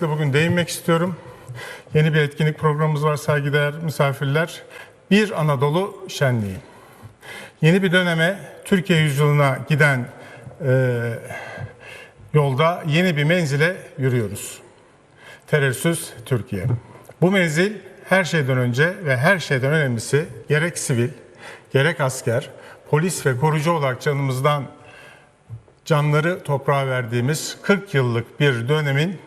Bugün değinmek istiyorum. Yeni bir etkinlik programımız var saygıdeğer misafirler. Bir Anadolu Şenliği. Yeni bir döneme Türkiye yüzyılına giden e, yolda yeni bir menzile yürüyoruz. Terörsüz Türkiye. Bu menzil her şeyden önce ve her şeyden önemlisi gerek sivil, gerek asker, polis ve korucu olarak canımızdan canları toprağa verdiğimiz 40 yıllık bir dönemin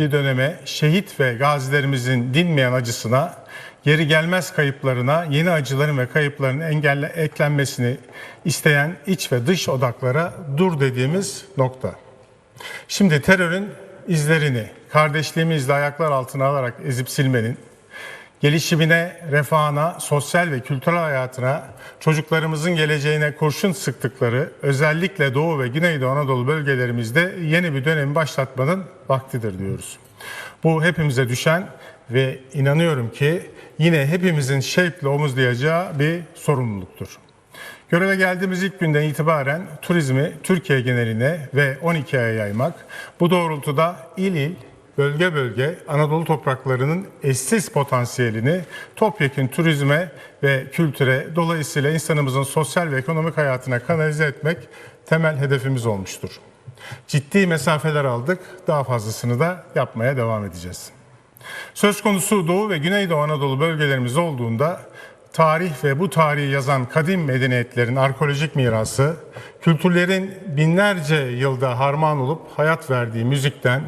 bir döneme şehit ve gazilerimizin dinmeyen acısına, geri gelmez kayıplarına, yeni acıların ve kayıpların engelle eklenmesini isteyen iç ve dış odaklara dur dediğimiz nokta. Şimdi terörün izlerini kardeşliğimizle ayaklar altına alarak ezip silmenin, gelişimine, refahına, sosyal ve kültürel hayatına, çocuklarımızın geleceğine kurşun sıktıkları özellikle Doğu ve Güneydoğu Anadolu bölgelerimizde yeni bir dönemi başlatmanın vaktidir diyoruz. Bu hepimize düşen ve inanıyorum ki yine hepimizin şevkle omuzlayacağı bir sorumluluktur. Göreve geldiğimiz ilk günden itibaren turizmi Türkiye geneline ve 12 aya yaymak, bu doğrultuda il il, bölge bölge Anadolu topraklarının eşsiz potansiyelini topyekun turizme ve kültüre dolayısıyla insanımızın sosyal ve ekonomik hayatına kanalize etmek temel hedefimiz olmuştur. Ciddi mesafeler aldık, daha fazlasını da yapmaya devam edeceğiz. Söz konusu Doğu ve Güneydoğu Anadolu bölgelerimiz olduğunda tarih ve bu tarihi yazan kadim medeniyetlerin arkeolojik mirası, kültürlerin binlerce yılda harman olup hayat verdiği müzikten,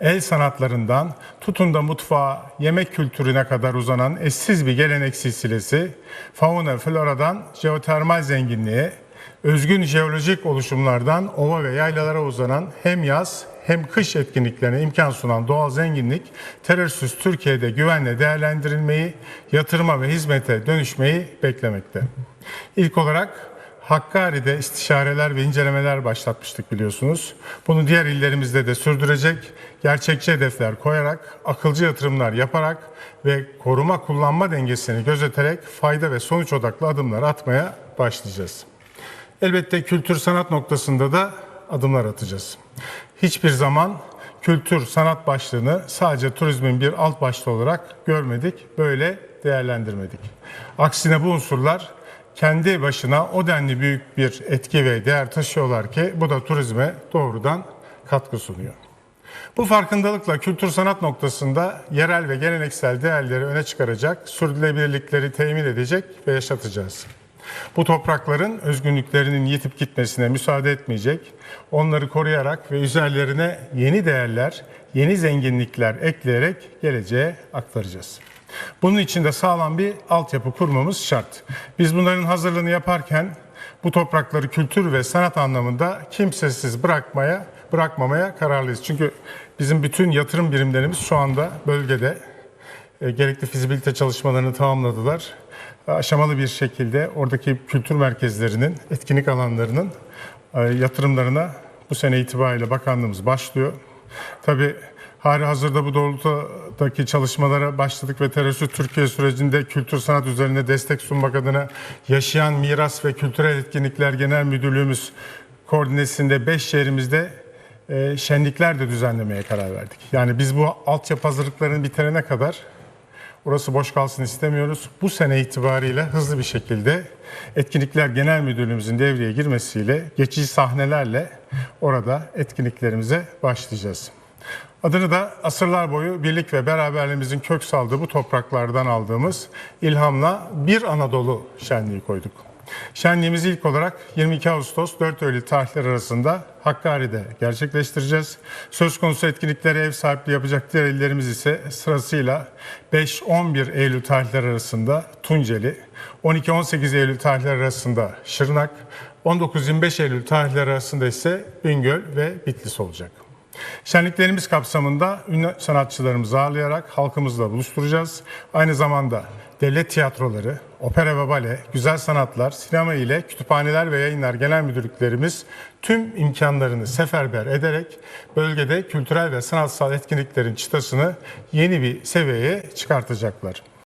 el sanatlarından tutun da mutfağa, yemek kültürüne kadar uzanan eşsiz bir gelenek silsilesi, fauna, floradan jeotermal zenginliğe, özgün jeolojik oluşumlardan ova ve yaylalara uzanan hem yaz hem kış etkinliklerine imkan sunan doğal zenginlik terörsüz Türkiye'de güvenle değerlendirilmeyi, yatırıma ve hizmete dönüşmeyi beklemekte. İlk olarak Hakkari'de istişareler ve incelemeler başlatmıştık biliyorsunuz. Bunu diğer illerimizde de sürdürecek, gerçekçi hedefler koyarak, akılcı yatırımlar yaparak ve koruma kullanma dengesini gözeterek fayda ve sonuç odaklı adımlar atmaya başlayacağız. Elbette kültür sanat noktasında da adımlar atacağız. Hiçbir zaman kültür sanat başlığını sadece turizmin bir alt başlığı olarak görmedik, böyle değerlendirmedik. Aksine bu unsurlar kendi başına o denli büyük bir etki ve değer taşıyorlar ki bu da turizme doğrudan katkı sunuyor. Bu farkındalıkla kültür sanat noktasında yerel ve geleneksel değerleri öne çıkaracak, sürdürülebilirlikleri temin edecek ve yaşatacağız. Bu toprakların özgünlüklerinin yitip gitmesine müsaade etmeyecek, onları koruyarak ve üzerlerine yeni değerler, yeni zenginlikler ekleyerek geleceğe aktaracağız. Bunun için de sağlam bir altyapı kurmamız şart. Biz bunların hazırlığını yaparken bu toprakları kültür ve sanat anlamında kimsesiz bırakmaya, bırakmamaya kararlıyız. Çünkü bizim bütün yatırım birimlerimiz şu anda bölgede e, gerekli fizibilite çalışmalarını tamamladılar. Aşamalı bir şekilde oradaki kültür merkezlerinin, etkinlik alanlarının e, yatırımlarına bu sene itibariyle bakanlığımız başlıyor. Tabii Hali hazırda bu doğrultudaki çalışmalara başladık ve terörsüz Türkiye sürecinde kültür sanat üzerine destek sunmak adına Yaşayan Miras ve Kültürel Etkinlikler Genel Müdürlüğümüz koordinesinde 5 şehrimizde e, şenlikler de düzenlemeye karar verdik. Yani biz bu altyapı hazırlıklarını bitirene kadar orası boş kalsın istemiyoruz. Bu sene itibariyle hızlı bir şekilde Etkinlikler Genel Müdürlüğümüzün devreye girmesiyle geçici sahnelerle orada etkinliklerimize başlayacağız. Adını da asırlar boyu birlik ve beraberliğimizin kök saldığı bu topraklardan aldığımız ilhamla Bir Anadolu şenliği koyduk. Şenliğimizi ilk olarak 22 Ağustos 4 Eylül tarihleri arasında Hakkari'de gerçekleştireceğiz. Söz konusu etkinliklere ev sahipliği yapacak diğer illerimiz ise sırasıyla 5-11 Eylül tarihleri arasında Tunceli, 12-18 Eylül tarihleri arasında Şırnak, 19-25 Eylül tarihleri arasında ise Bingöl ve Bitlis olacak. Şenliklerimiz kapsamında ünlü sanatçılarımızı ağırlayarak halkımızla buluşturacağız. Aynı zamanda devlet tiyatroları, opera ve bale, güzel sanatlar, sinema ile kütüphaneler ve yayınlar genel müdürlüklerimiz tüm imkanlarını seferber ederek bölgede kültürel ve sanatsal etkinliklerin çıtasını yeni bir seviyeye çıkartacaklar.